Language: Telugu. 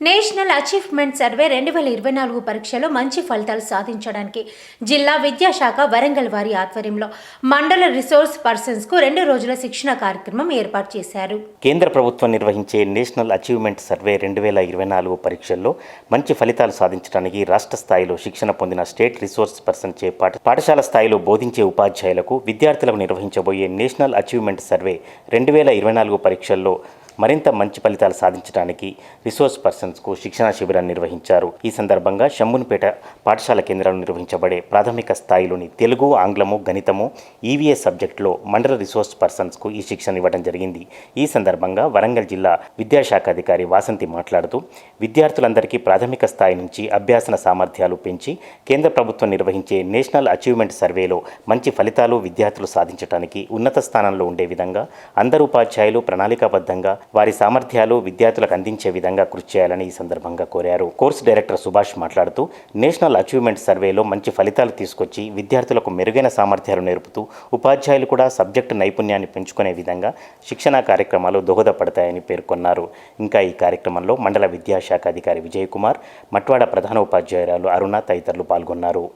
నేషనల్ అచీవ్మెంట్ సర్వే రెండు వేల ఇరవై నాలుగు పరీక్షలో మంచి ఫలితాలు సాధించడానికి జిల్లా విద్యాశాఖ వరంగల్ వారి ఆధ్వర్యంలో మండల రిసోర్స్ పర్సన్స్కు రెండు రోజుల శిక్షణ కార్యక్రమం ఏర్పాటు చేశారు. కేంద్ర ప్రభుత్వం నిర్వహించే నేషనల్ అచీవ్మెంట్ సర్వే రెండు వేల ఇరవై నాలుగు పరీక్షల్లో మంచి ఫలితాలు సాధించడానికి రాష్ట్ర స్థాయిలో శిక్షణ పొందిన స్టేట్ రిసోర్స్ పర్సన్ చే పాఠ పాఠశాల స్థాయిలో బోధించే ఉపాధ్యాయులకు విద్యార్థులకు నిర్వహించబోయే నేషనల్ అచీవ్మెంట్ సర్వే రెండు వేల ఇరవై నాలుగు పరీక్షల్లో మరింత మంచి ఫలితాలు సాధించడానికి రిసోర్స్ పర్సన్స్కు శిక్షణా శిబిరాన్ని నిర్వహించారు. ఈ సందర్భంగా శంభునిపేట పాఠశాల కేంద్రంలో నిర్వహించబడే ప్రాథమిక స్థాయిలోని తెలుగు ఆంగ్లము గణితము ఈవీఎస్ సబ్జెక్టులో మండల రిసోర్స్ పర్సన్స్కు ఈ శిక్షణ ఇవ్వడం జరిగింది. ఈ సందర్భంగా వరంగల్ జిల్లా విద్యాశాఖ అధికారి వాసంతి మాట్లాడుతూ విద్యార్థులందరికీ ప్రాథమిక స్థాయి నుంచి అభ్యాసన సామర్థ్యాలు పెంచి కేంద్ర ప్రభుత్వం నిర్వహించే నేషనల్ అచీవ్మెంట్ సర్వేలో మంచి ఫలితాలు విద్యార్థులు సాధించడానికి ఉన్నత స్థానంలో ఉండే విధంగా అందరు ఉపాధ్యాయులు ప్రణాళికాబద్ధంగా వారి సామర్థ్యాలు విద్యార్థులకు అందించే విధంగా కృషి చేయాలని ఈ సందర్భంగా కోరారు. కోర్సు డైరెక్టర్ సుభాష్ మాట్లాడుతూ నేషనల్ అచీవ్మెంట్ సర్వేలో మంచి ఫలితాలు తీసుకొచ్చి విద్యార్థులకు మెరుగైన సామర్థ్యాలు నేర్పుతూ ఉపాధ్యాయులు కూడా సబ్జెక్టు నైపుణ్యాన్ని పెంచుకునే విధంగా శిక్షణా కార్యక్రమాలు దోహదపడతాయని పేర్కొన్నారు. ఇంకా ఈ కార్యక్రమంలో మండల విద్యాశాఖ అధికారి విజయ్ కుమార్ మట్వాడ ప్రధాన ఉపాధ్యాయురాలు అరుణ తదితరులు పాల్గొన్నారు.